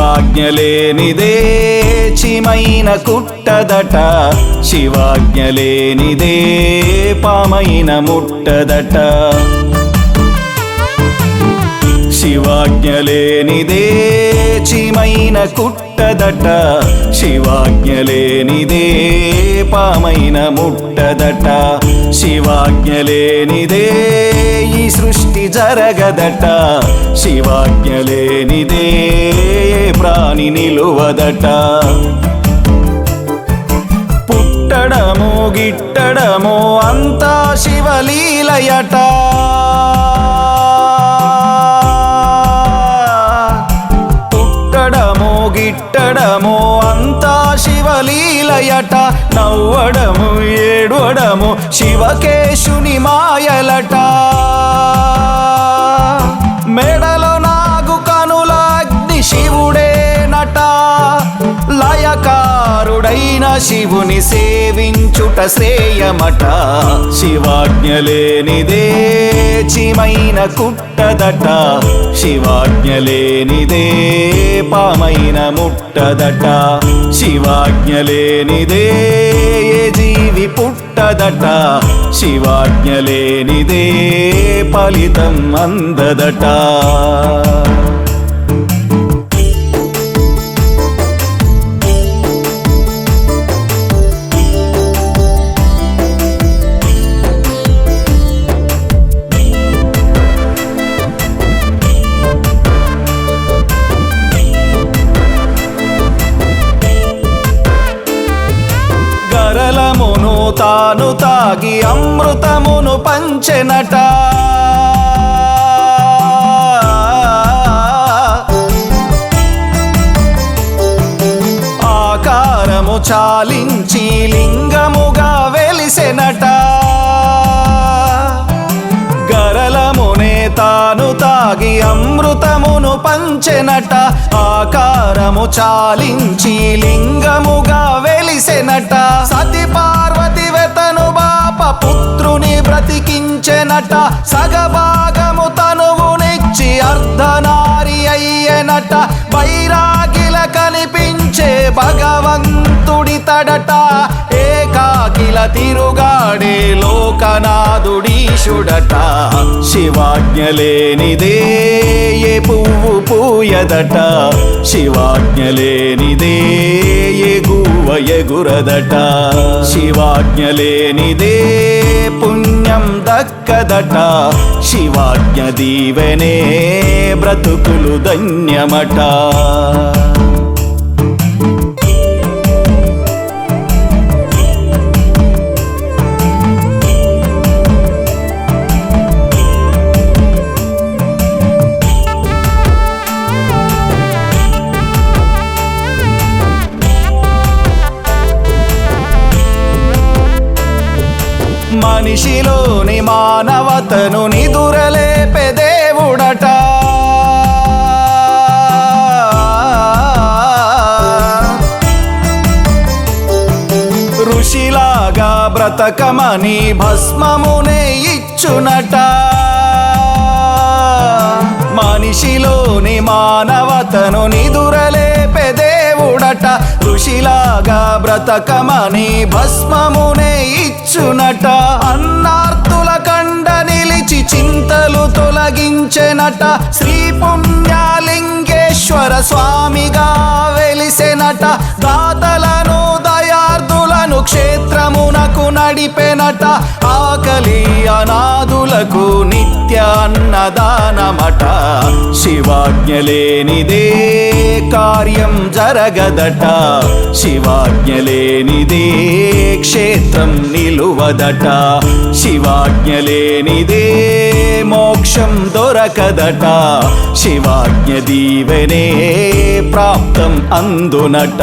శివాజ్ఞలేనిదే చిమైన కుట్టదట. శివాజ్ఞలేనిదే పామైన ముట్టదట. శివాజ్ఞలేనిదే చిమైన కుట్టదట. శివాజ్ఞలేనిదే పామైన ముట్టదట. శివాజ్ఞలేనిదే ఈ సృష్టి జరగదట. శివాజ్ఞలేనిదే ప్రాణి నిలువదట. పుట్టడము గిట్టడము అంతా శివలీలయట. మాయట నవ్వడము ఏడవడము శివకేశుని మాయలట. మెడలో నాగు కనుల అగ్ని శివుడే నట లయకారుడైన శివుని సేవించుట శ్రేయమట శివాజ్ఞలేనిదే చిమైన కుట్టదట. శివాజ్ఞ లేనిదే పామైన ముట్టదట. శివాజ్ఞ లేనిదే జీవి పుట్టదట. శివాజ్ఞ లేనిదే ఫలితం అందదట. తాను తాగి అమృతమును పంచెనట. ఆకారము చాలించి లింగముగా వెలిసెనట. గరలమునే తాను తాగి అమృతమును పంచెనట. ఆకారము చాలించి లింగముగా వెలిసెనట. సతి పుత్రుని బ్రతికించెనట. సగభాగము తనువునిచ్చి అర్ధనారి అయ్యెనట. వైరాగిల కనిపించే భగవంతుడి తడట. ఏకాకిల తిరుగాడే లోకనాథుడీశుడట. శివాజ్ఞలేనిదే ఏ పువ్వు పూయదట. శివాజ్ఞలేనిదే ఏ గువ్వ ఎగురదట. శివాజ్ఞలేనిదే పుణ్యం దక్కదట. శివాజ్ఞ దీవెనే బ్రతుకులు ధన్యమట. మనిషిలోని మానవతను నిదురలేపే దేవుడట. ఋషిలాగా బ్రతకమని భస్మమునే ఇచ్చునట. ఋషిలాగా బ్రతకమని భస్మమునే ఇచ్చునట. అన్నార్తుల కండ నిలిచి చింతలు తొలగించెనట. శ్రీ పుణ్యాలింగేశ్వర స్వామిగా వెలిసెనట. దాతలను నడిపెనట ఆకలి అనాథులకు నిత్య అన్నదానమట. శివాజ్ఞ లేనిదే కార్యం జరగదట. శివాజ్ఞ లేనిదే క్షేత్రం నిలువదట. శివాజ్ఞ లేనిదే మోక్షం దొరకదట. శివాజ్ఞ దీవెనే ప్రాప్తం అందునట.